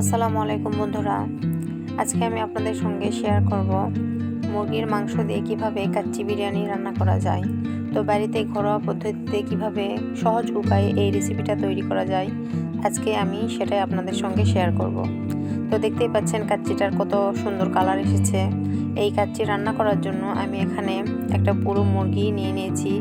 আসসালামু আলাইকুম বন্ধুরা। আজকে আমি আপনাদের সঙ্গে শেয়ার করব মুরগির মাংস দিয়ে কীভাবে কাচ্চি বিরিয়ানি রান্না করা যায়। তো বাড়িতে ঘরোয়া পদ্ধতিতে কীভাবে সহজ উপায়ে এই রেসিপিটা তৈরি করা যায়, আজকে আমি সেটাই আপনাদের সঙ্গে শেয়ার করব। তো দেখতেই পাচ্ছেন কাচ্চিটার কত সুন্দর কালার এসেছে। এই কাচ্চি রান্না করার জন্য আমি এখানে একটা পুরো মুরগি নিয়ে নিয়েছি।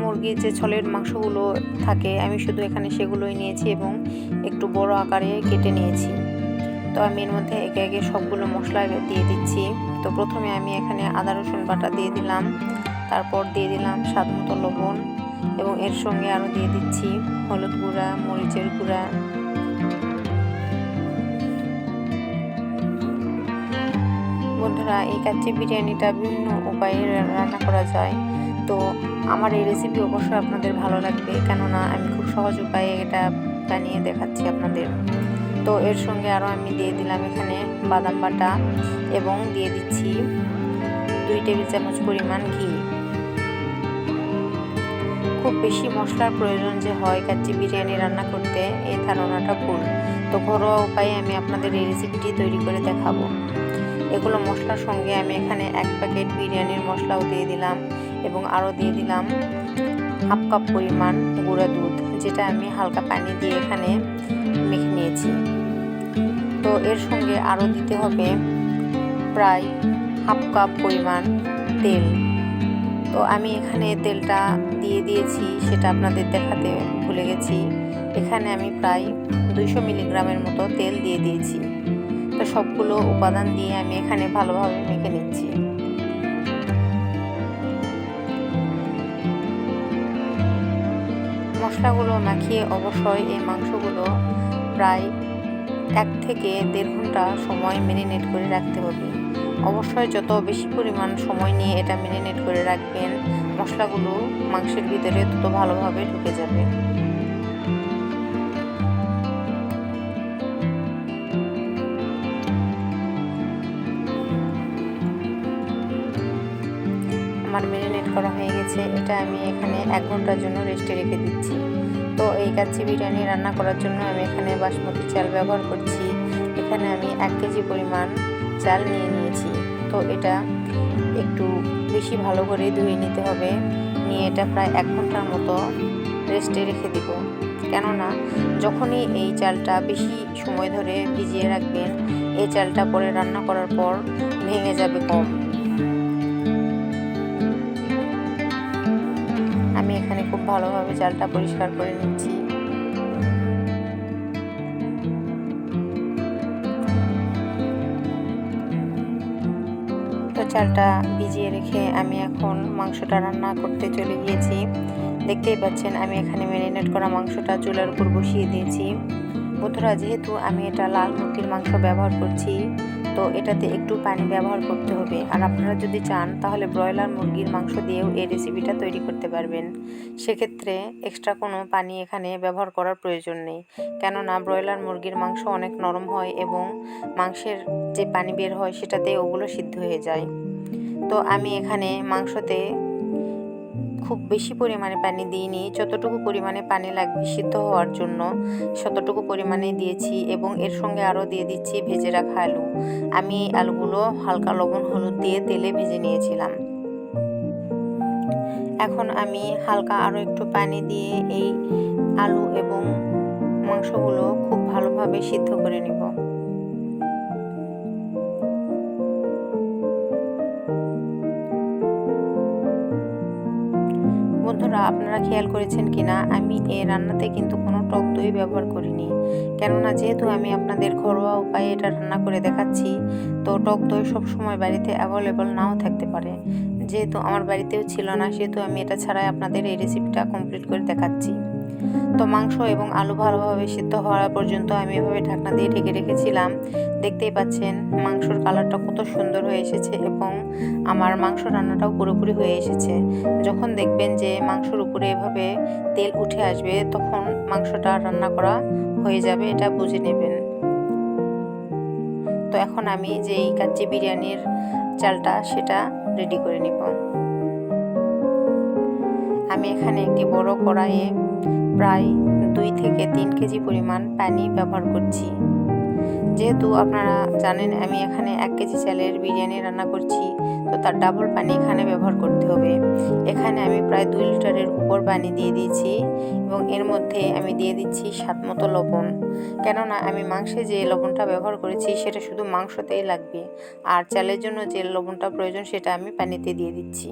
মুরগির যে ছলের মাংসগুলো থাকে, আমি শুধু এখানে সেগুলোই নিয়েছি এবং একটু বড় আকারে কেটে নিয়েছি। তো আমি এর মধ্যে একে একে সবগুলো মশলা দিয়ে দিচ্ছি। তো প্রথমে আমি এখানে আদা, রসুন বাটা দিয়ে দিলাম। তারপর দিয়ে দিলাম স্বাদ মতো লবণ এবং এর সঙ্গে আরও দিয়ে দিচ্ছি হলুদ গুঁড়া, মরিচের গুঁড়া। বন্ধুরা, এই কাচ্চি বিরিয়ানিটা বিভিন্ন উপায়ে রান্না করা যায়। তো আমার এই রেসিপি অবশ্যই আপনাদের ভালো লাগবে। কেননা, আমি খুব সহজ উপায়ে এটা বানিয়ে দেখাচ্ছি আপনাদের। তো এর সঙ্গে আরও আমি দিয়ে দিলাম এখানে বাদাম বাটা এবং দিয়ে দিচ্ছি দুই টেবিল চামচ পরিমাণ ঘি। খুব বেশি মশলার প্রয়োজন যে হয় কাচ্চি বিরিয়ানি রান্না করতে, এই ধারণাটা ভুল। তো ঘরোয়া উপায়ে আমি আপনাদের এই রেসিপিটি তৈরি করে দেখাবো। এগুলো মশলার সঙ্গে আমি এখানে এক প্যাকেট বিরিয়ানির মশলাও দিয়ে দিলাম এবং আরও দিয়ে দিলাম হাফ কাপ পরিমাণ গুঁড়া দুধ। যেটা আমি হালকা পানি দিয়ে এখানে মেখে নিয়েছি। তো এর সঙ্গে আরও দিতে হবে প্রায় হাফ কাপ পরিমাণ তেল। তো আমি এখানে তেলটা দিয়ে দিয়েছি, সেটা আপনাদের দেখাতে ভুলে গেছি। এখানে আমি প্রায় দুইশো মিলিগ্রামের মতো তেল দিয়ে দিয়েছি। তো সবগুলো উপাদান দিয়ে আমি এখানে ভালোভাবে মেখে নিচ্ছি। মশলাগুলো মাখিয়ে অবশ্যই এই মাংসগুলো প্রায় এক থেকে দেড় ঘণ্টা সময় মেরিনেট করে রাখতে হবে। অবশ্যই যত বেশি পরিমাণ সময় নিয়ে এটা মেরিনেট করে রাখবেন, মশলাগুলো মাংসের ভিতরে তত ভালোভাবে ঢুকে যাবে। আমার মেরিনেট করা হয়ে গেছে। এটা আমি এখানে এক ঘণ্টার জন্য রেস্টে রেখে দিচ্ছি। তো এই কাচ্চি বিরিয়ানি রান্না করার জন্য আমি এখানে বাসমতি চাল ব্যবহার করছি। এখানে আমি এক কেজি পরিমাণ চাল নিয়ে নিয়েছি। তো এটা একটু বেশি ভালো করে ধুয়ে নিতে হবে। নিয়ে এটা প্রায় এক ঘণ্টার মতো রেস্টে রেখে দিব। কেননা যখনই এই চালটা বেশি সময় ধরে ভিজিয়ে রাখবেন, এই চালটা পরে রান্না করার পর ভেঙে যাবে কম। খুব ভালোভাবে চালটা পরিষ্কার করে নিচ্ছি। তো চালটা ভিজিয়ে রেখে আমি এখন মাংসটা রান্না করতে চলে গিয়েছি। দেখতেই পাচ্ছেন, আমি এখানে ম্যারিনেট করা মাংসটা চুলার উপর বসিয়ে দিয়েছি। বন্ধুরা, যেহেতু আমি এটা লাল মুরগির মাংস ব্যবহার করছি, তো এটাতে একটু পানি ব্যবহার করতে হবে। আর আপনারা যদি চান, তাহলে ব্রয়লার মুরগির মাংস দিয়েও এই রেসিপিটা তৈরি করতে পারবেন। সেক্ষেত্রে এক্সট্রা কোনো পানি এখানে ব্যবহার করার প্রয়োজন নেই। কেননা, ব্রয়লার মুরগির মাংস অনেক নরম হয় এবং মাংসের যে পানি বের হয়, সেটাতে ওগুলো সিদ্ধ হয়ে যায়। তো আমি এখানে মাংসতে খুব বেশি পরিমাণে পানি দিইনি। যতটুকু পরিমাণে পানি লাগবে সিদ্ধ হওয়ার জন্য ততটুকু পরিমাণে দিয়েছি এবং এর সঙ্গে আরও দিয়ে দিচ্ছি ভেজে রাখা আলু। আমি এই আলুগুলো হালকা লবণ হলুদ দিয়ে তেলে ভেজে নিয়েছিলাম। এখন আমি হালকা আরও একটু পানি দিয়ে এই আলু এবং মাংসগুলো খুব ভালোভাবে সিদ্ধ করে নিব। আপনারা খেয়াল করেছেন কি না, আমি এই রান্নাতে কিন্তু কোনো টক দই ব্যবহার করিনি। কেননা যেহেতু আমি আপনাদের ঘরোয়া উপায়ে এটা রান্না করে দেখাচ্ছি, তো টক দই সবসময় বাড়িতে অ্যাভেলেবল নাও থাকতে পারে। যেহেতু আমার বাড়িতেও ছিল না, সেহেতু আমি এটা ছাড়াই আপনাদের এই রেসিপিটা কমপ্লিট করে দেখাচ্ছি। তো মাংস এবং আলু ভালোভাবে সিদ্ধ হওয়া পর্যন্ত আমি এভাবে ঢাকনা দিয়ে ঢেকে রেখেছিলাম। দেখতেই পাচ্ছেন, মাংসর কালারটা কত সুন্দর হয়ে এসেছে এবং আমার মাংস রান্নাটাও পুরোপুরি হয়ে এসেছে। যখন দেখবেন যে মাংসর উপরে এভাবে তেল উঠে আসবে, তখন মাংসটা রান্না করা হয়ে যাবে, এটা বুঝে নেবেন। তো এখন আমি যেই কাচ্চি বিরিয়ানির চালটা, সেটা রেডি করে নিব। আমি এখানে একটি বড় কড়াইয়ে প্রায় দুই থেকে তিন কেজি পরিমাণ পানি ব্যবহার করছি। যেহেতু আপনারা জানেন আমি এখানে এক কেজি চালের বিরিয়ানি রান্না করছি, তো তার ডাবল পানি এখানে ব্যবহার করতে হবে। এখানে আমি প্রায় দুই লিটারের উপর পানি দিয়ে দিয়েছি এবং এর মধ্যে আমি দিয়ে দিচ্ছি স্বাদ মতো লবণ। কেননা আমি মাংসে যে লবণটা ব্যবহার করেছি সেটা শুধু মাংসতেই লাগবে, আর চালের জন্য যে লবণটা প্রয়োজন সেটা আমি পানিতে দিয়ে দিচ্ছি।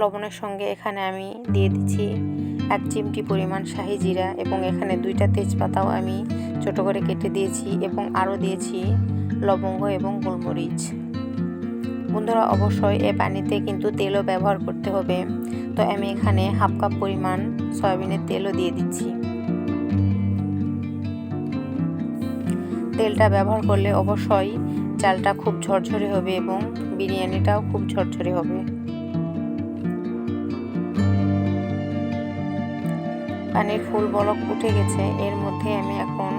লবণের সঙ্গে এখানে আমি দিয়ে দিচ্ছি এক চিমটি পরিমাণ শাহি জিরা এবং এখানে দুইটা তেজপাতাও আমি ছোট করে কেটে দিয়েছি এবং আরও দিয়েছি লবঙ্গ এবং গোলমরিচ। বন্ধুরা, অবশ্যই এ পানিতে কিন্তু তেলও ব্যবহার করতে হবে। তো আমি এখানে হাফ কাপ পরিমাণ সয়াবিনের তেলও দিয়ে দিচ্ছি। তেলটা ব্যবহার করলে অবশ্যই চালটা খুব ঝরঝরে হবে এবং বিরিয়ানিটাও খুব ঝরঝরে হবে। পানির ফুল বলক উঠে গেছে। এর মধ্যে আমি এখন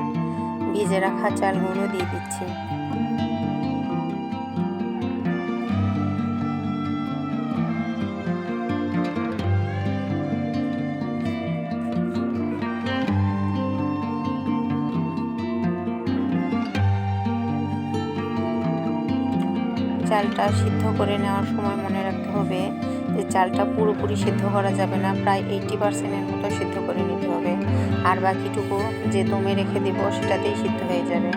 ভিজে রাখা চালগুলো দিয়ে দিচ্ছি। চালটা সিদ্ধ করে নেওয়ার সময় মনে রাখতে হবে যে চালটা পুরোপুরি সিদ্ধ করা যাবে না। প্রায় এইটি পার্সেন্টের মতো সিদ্ধ করে নিতে হবে। আর বাকিটুকু যে দমে রেখে দেব, সেটাতেই সিদ্ধ হয়ে যাবে।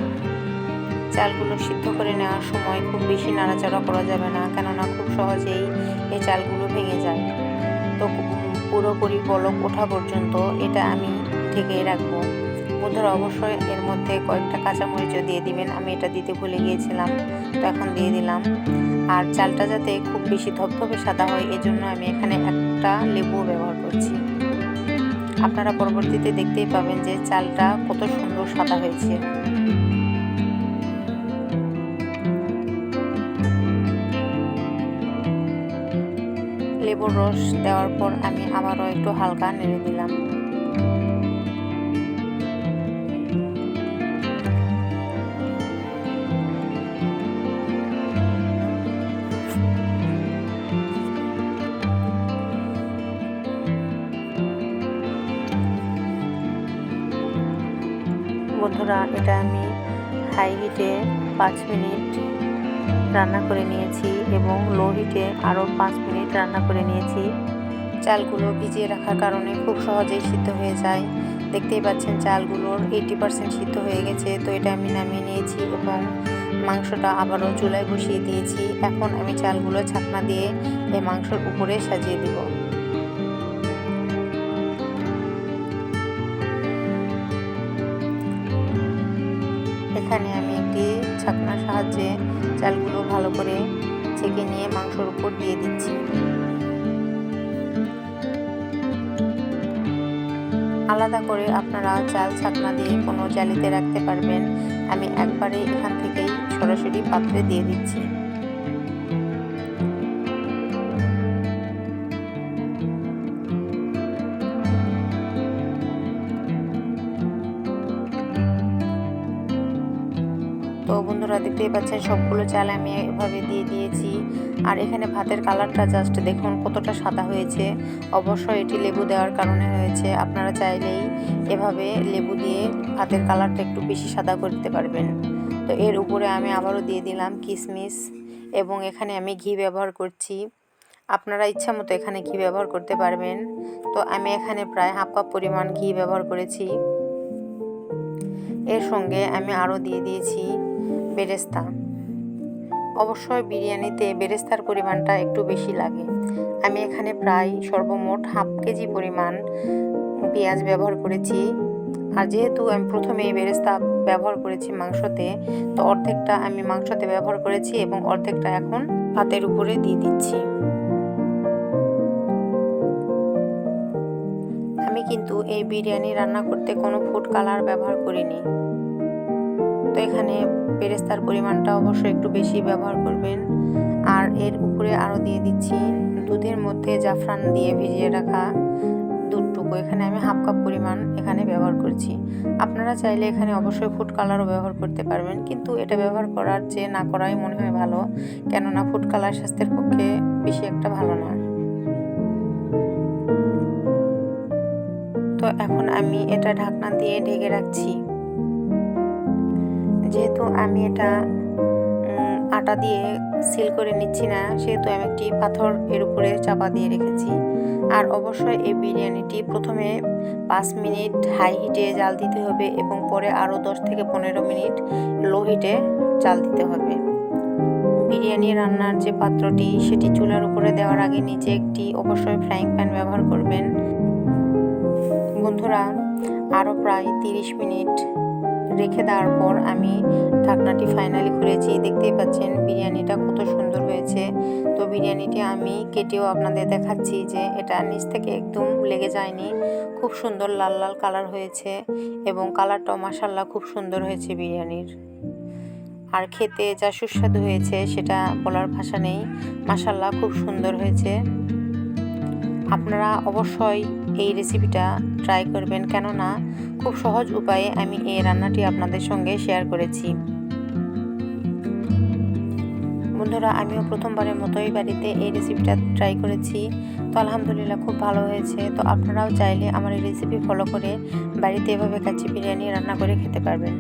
চালগুলো সিদ্ধ করে নেওয়ার সময় খুব বেশি নাড়াচাড়া করা যাবে না, কেননা খুব সহজেই এই চালগুলো ভেঙে যায়। তো পুরোপুরি বলক ওঠা পর্যন্ত এটা আমি ঢেকেই রাখব। বন্ধুরা, অবশ্যই এর মধ্যে কয়েকটা কাঁচামরিচও দিয়ে দিবেন, আমি এটা দিতে ভুলে গিয়েছিলাম, তো এখন দিয়ে দিলাম। আর চালটা যাতে খুব বেশি ধপধপে সাদা হয়, এজন্য আমি এখানে একটা লেবু ব্যবহার করছি। আপনারা পরবর্তীতে দেখতেই পাবেন যে চালটা কত সুন্দর সাদা হয়েছে। লেবুর রস দেওয়ার পর আমি আবারও একটু হালকা নেড়ে দিলাম। বন্ধুরা, এটা আমি হাই হিটে পাঁচ মিনিট রান্না করে নিয়েছি এবং লো হিটে আরও পাঁচ মিনিট রান্না করে নিয়েছি। চালগুলো ভিজিয়ে রাখার কারণে খুব সহজেই সিদ্ধ হয়ে যায়। দেখতেই পাচ্ছেন চালগুলোর এইটি পার্সেন্ট সিদ্ধ হয়ে গেছে, তো এটা আমি নামিয়ে নিয়েছি এবং মাংসটা আবারও চুলায় বসিয়ে দিয়েছি। এখন আমি চালগুলো ছাকনা দিয়ে এই মাংসর উপরে সাজিয়ে দিব। চালগুলো ভালো করে ছেঁকে নিয়ে মাংসর উপর দিয়ে দিচ্ছি। আলাদা করে আপনারা চাল ছাকনা দিয়ে কোনো জালিতে রাখতে পারবেন। আমি একবারে এখান থেকেই সরাসরি পাত্রে দিয়ে দিচ্ছি। তো বন্ধুরা দেখতেই পাচ্ছেন, সবগুলো চাল আমি এভাবে দিয়ে দিয়েছি। আর এখানে ভাতের কালারটা জাস্ট দেখুন কতটা সাদা হয়েছে। অবশ্যই এটি লেবু দেওয়ার কারণে হয়েছে। আপনারা চাইলেই এভাবে লেবু দিয়ে ভাতের কালারটা একটু বেশি সাদা করতে পারবেন। তো এর উপরে আমি আবারও দিয়ে দিলাম কিশমিশ এবং এখানে আমি ঘি ব্যবহার করছি। আপনারা ইচ্ছা মতো এখানে ঘি ব্যবহার করতে পারবেন। তো আমি এখানে প্রায় হাফ কাপ পরিমাণ ঘি ব্যবহার করেছি। এর সঙ্গে আমি আরও দিয়ে দিয়েছি বেরেস্তা। অবশ্যই বিরিয়ানিতে বেরেস্তার পরিমাণটা একটু বেশি লাগে। আমি এখানে প্রায় সর্বমোট হাফ কেজি পরিমাণ পেঁয়াজ ব্যবহার করেছি। আর যেহেতু আমি প্রথমে বেরেস্তা ব্যবহার করেছি মাংসতে, তো অর্ধেকটা আমি মাংসতে ব্যবহার করেছি এবং অর্ধেকটা এখন ভাতের উপরে দিয়ে দিচ্ছি। আমি কিন্তু এই বিরিয়ানি রান্না করতে কোনো ফুড কালার ব্যবহার করিনি। তো এখানে বেরেস্তার পরিমাণটা অবশ্যই একটু বেশি ব্যবহার করবেন। আর এর উপরে আরও দিয়ে দিচ্ছি দুধের মধ্যে জাফরান দিয়ে ভিজিয়ে রাখা দুধটুকু। এখানে আমি হাফ কাপ পরিমাণ এখানে ব্যবহার করছি। আপনারা চাইলে এখানে অবশ্যই ফুড কালারও ব্যবহার করতে পারবেন, কিন্তু এটা ব্যবহার করার যে না করাই মনে হয় ভালো, কেননা ফুড কালার স্বাস্থ্যের পক্ষে বেশি একটা ভালো নয় তো এখন আমি এটা ঢাকনা দিয়ে ঢেকে রাখছি। যেহেতু আমি এটা আটা দিয়ে সিল করে নিচ্ছি না, সেহেতু আমি একটি পাথর এর উপরে চাপা দিয়ে রেখেছি। আর অবশ্যই এই বিরিয়ানিটি প্রথমে পাঁচ মিনিট হাই হিটে জাল দিতে হবে এবং পরে আরও দশ থেকে পনেরো মিনিট লো হিটে জাল দিতে হবে। বিরিয়ানি রান্নার যে পাত্রটি, সেটি চুলার উপরে দেওয়ার আগে নিচে একটি অবশ্যই ফ্রাইং প্যান ব্যবহার করবেন। বন্ধুরা আরও প্রায় তিরিশ মিনিট রেখে দেওয়ার পর আমি ঢাকনাটি ফাইনালি খুলেছি। দেখতেই পাচ্ছেন বিরিয়ানিটা কত সুন্দর হয়েছে। তো বিরিয়ানিটি আমি কেটেও আপনাদের দেখাচ্ছি যে এটা নিচ থেকে একদম লেগে যায়নি। খুব সুন্দর লাল লাল কালার হয়েছে এবং কালারটাও মাসাল্লাহ খুব সুন্দর হয়েছে বিরিয়ানির। আর খেতে যা সুস্বাদু হয়েছে সেটা বলার ভাষা নেই। মাসাল্লাহ খুব সুন্দর হয়েছে। আপনারা অবশ্যই এই রেসিপিটা ট্রাই করবেন। কেননা, খুব সহজ উপায়ে আমি এই রান্নাটি আপনাদের সঙ্গে শেয়ার করেছি। বন্ধুরা, আমিও প্রথমবারের মতোই বাড়িতে এই রেসিপিটা ট্রাই করেছি। তো আলহামদুলিল্লাহ খুব ভালো হয়েছে। তো আপনারাও চাইলে আমার এই রেসিপি ফলো করে বাড়িতে এভাবে কাচ্চি বিরিয়ানি রান্না করে খেতে পারবেন।